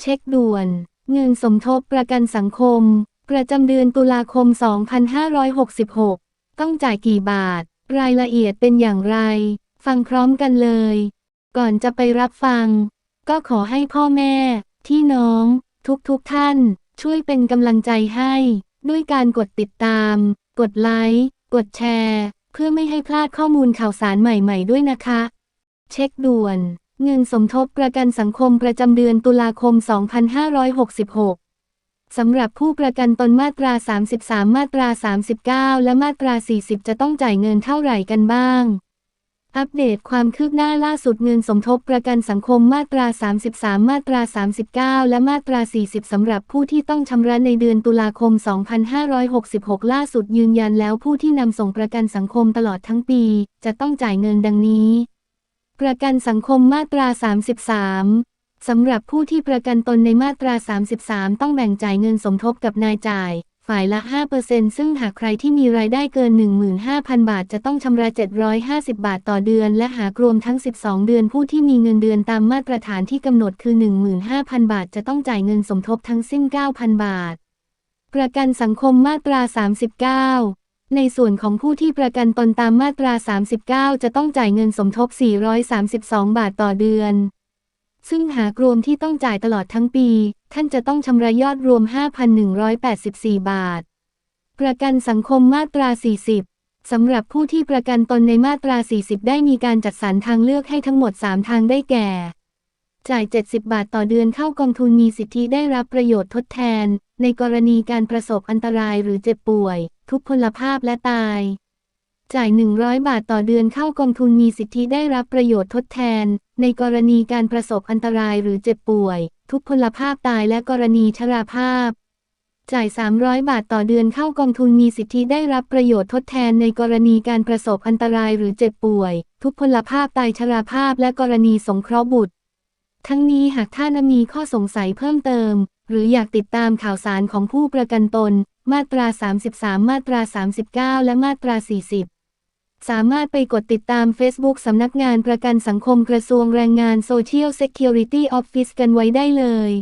เช็คด่วน เงินสมทบประกันสังคม ประจำเดือนตุลาคม 2566 ต้องจ่ายกี่บาท รายละเอียดเป็นอย่างไร ฟังพร้อมกันเลย ก่อนจะไปรับฟัง ก็ขอให้พ่อแม่ ที่น้อง ทุกๆทท่าน ช่วยเป็นกำลังใจให้ ด้วยการกดติดตาม กดไลค์ กดแชร์ เพื่อไม่ให้พลาดข้อมูลข่าวสารใหม่ ๆ ด้วยนะคะ เช็คด่วน เงินสมทบประกันสังคมประจำเดือนตุลาคม 2566 สำหรับผู้ประกันตนมาตรา 33 มาตรา 39 และมาตรา 40 จะต้องจ่ายเงินเท่าไหร่กันบ้าง อัปเดตความคืบหน้าล่าสุดเงินสมทบประกันสังคมมาตรา 33 มาตรา 39 และมาตรา 40 สำหรับผู้ที่ต้องชำระในเดือนตุลาคม 2566 ล่าสุดยืนยันแล้วผู้ที่นำส่งประกันสังคมตลอดทั้งปี จะต้องจ่ายเงินดังนี้ ประกันสังคมมาตรา 33 สำหรับผู้ที่ประกันตนในมาตรา 33 ต้องแบ่งจ่ายเงินสมทบกับนายจ่าย ฝ่ายละ 5%ซึ่งหากใครที่มีรายได้เกิน 15,000 บาท จะต้องชำระ 750 บาทต่อเดือน และหากรวมทั้ง 12 เดือนผู้ที่มีเงินเดือนตามมาตรฐานที่กำหนดคือ 15,000 บาท จะต้องจ่ายเงินสมทบทั้งสิ้น 9,000 บาท ประกันสังคมมาตรา 39 ในส่วนของผู้ที่ประกันตนตามมาตรา 39 จะต้องจ่ายเงินสมทบ 432 บาทต่อเดือน ซึ่งหากรวมที่ต้องจ่ายตลอดทั้งปี ท่านจะต้องชำระยอดรวม 5,184 บาท ประกันสังคมมาตรา 40 สำหรับผู้ที่ประกันตนในมาตรา 40 ได้มีการจัดสรรทางเลือกให้ทั้งหมด 3 ทางได้แก่ จ่าย 70 บาทต่อเดือนเข้ากองทุนมีสิทธิได้รับประโยชน์ทดแทน ในกรณีการประสบอันตรายหรือเจ็บป่วย ทุกพลภาพและตาย จ่าย 100 บาทต่อเดือนเข้ากองทุนมีสิทธิได้รับประโยชน์ทดแทน ในกรณีการประสบอันตรายหรือเจ็บป่วย ทุกพลภาพตายและกรณีชราภาพ จ่าย 300 บาทต่อเดือนเข้ากองทุนมีสิทธิได้รับประโยชน์ทดแทน ในกรณีการประสบอันตรายหรือเจ็บป่วย ทุกพลภาพตายชราภาพและกรณีสงเคราะห์บุตร ทั้งนี้หากท่านมีข้อสงสัยเพิ่มเติม หรืออยากติดตามข่าวสารของผู้ประกันตน มาตรา 33 มาตรา 39 และมาตรา 40 สามารถไปกดติดตาม Facebook สำนักงานประกันสังคมกระทรวงแรงงาน Social Security Office กันไว้ได้เลย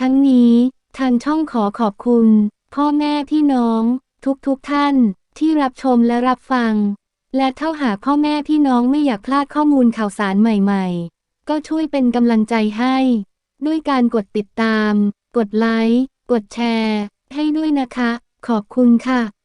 ทั้งนี้ทางช่องขอขอบคุณ พ่อแม่พี่น้อง ทุกๆทท่าน ที่รับชมและรับฟัง และเท่าหากพ่อแม่พี่น้องไม่อยากพลาดข้อมูลข่าวสารใหม่ ๆ ก็ช่วยเป็นกำลังใจให้ ด้วยการกดติดตาม กดไลค์ กดแชร์ ให้ด้วยนะคะ ขอบคุณค่ะ